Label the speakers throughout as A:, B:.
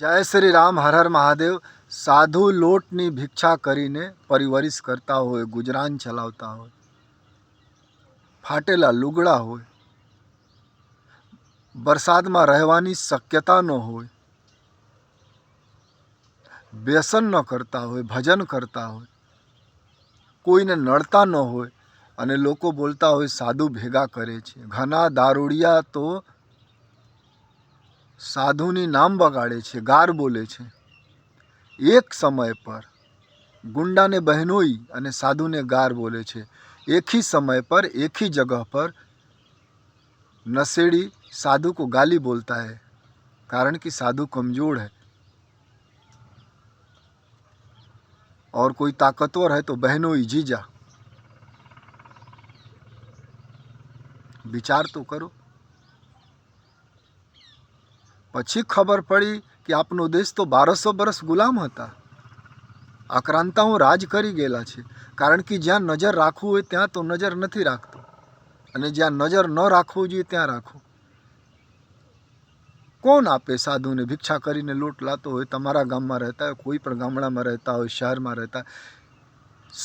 A: જય શ્રી રામ, હર હર મહાદેવ. સાધુ લોટની ભિક્ષા કરીને પરિવરિશ કરતા હોય, ગુજરાન ચલાવતા હોય, ફાટેલા લુગડા હોય, વરસાદમાં રહેવાની શક્યતા ન હોય, વ્યસન ન કરતા હોય, ભજન કરતા હોય, કોઈને નડતા ન હોય અને લોકો બોલતા હોય, સાધુ ભેગા કરે છે. ઘણા દારૂડિયા તો સાધુની નામ બગાડે છે ગાર બોલે છે એક સમય પર ગુંડાને બહેનોઈ અને સાધુને ગાર બોલે છે एक ही समय पर एक ही जगह पर नशेड़ी साधु को गाली बोलता है कारण कि साधु कमजोर है और कोई ताकतवर है तो बहनोई जीजा વિચાર તો કરો પછી ખબર પડી કે આપનો દેશ તો બારસો વર્ષ ગુલામ હતા. આક્રાંતાઓ રાજ કરી ગયેલા છે, કારણ કે જ્યાં નજર રાખવું હોય ત્યાં તો નજર નથી રાખતો. અને જ્યાં નજર ન રાખવું જોઈએ ત્યાં રાખો. કોણ આપે સાધુને ભિક્ષા કરીને લોટ લાતો હોય? તમારા ગામમાં રહેતા હોય, કોઈ પણ ગામડામાં રહેતા હોય, શહેરમાં રહેતા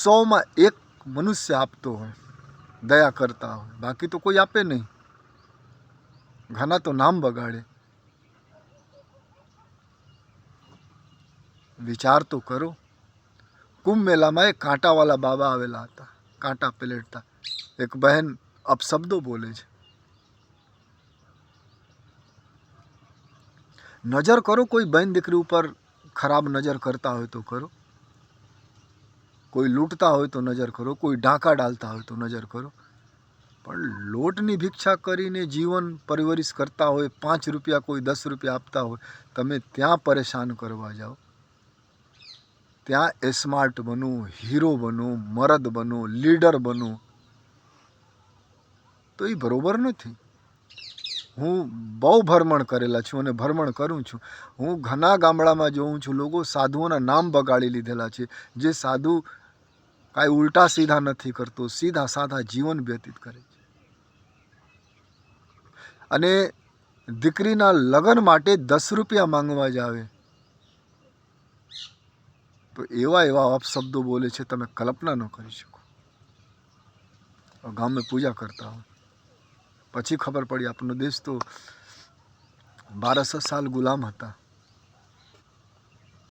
A: સોમાં એક મનુષ્ય આપતો હોય, દયા કરતા હોય, બાકી તો કોઈ આપે નહીં. ઘણા તો નામ બગાડે. વિચાર તો કરો. કુંભ મેલામાં એક કાંટાવાળા બાબા આવેલા હતા. કાંટા પલેટતા. એક બહેન અપશબ્દો બોલે છે. નજર કરો કોઈ બહેન દીકરી ઉપર ખરાબ નજર કરતા હોય તો કરો. કોઈ લૂંટતા હોય તો નજર કરો. કોઈ ઢાંકા ડાલતા હોય તો નજર કરો. પણ લોટની ભિક્ષા કરીને જીવન પરિવરિશ કરતા હોય, પાંચ રૂપિયા કોઈ દસ રૂપિયા આપતા હોય, તમે ત્યાં પરેશાન કરવા જાઓ. ત્યાં એસ્માર્ટ બનો હીરો બનો મરદ બનો લીડર બનો તો એ બરાબર નથી. હું બહુ ભ્રમણ કરેલા છું અને ભ્રમણ કરું છું. હું ઘણા ગામડામાં જોઉં છું, લોકો સાધુઓના નામ બગાડી લીધેલા છે. જે સાધુ કાંઈ ઉલટા સીધા નથી કરતો, સીધા સાધા જીવન વ્યતીત કરે છે. અને દીકરીના લગ્ન માટે દસ રૂપિયા માંગવા જ આવે. તો એવા એવા અપશબ્દો બોલે છે, તમે કલ્પના ન કરી શકો. ગામે પૂજા કરતા હો પછી ખબર પડી, આપણો દેશ તો બારસો સાલ ગુલામ હતા.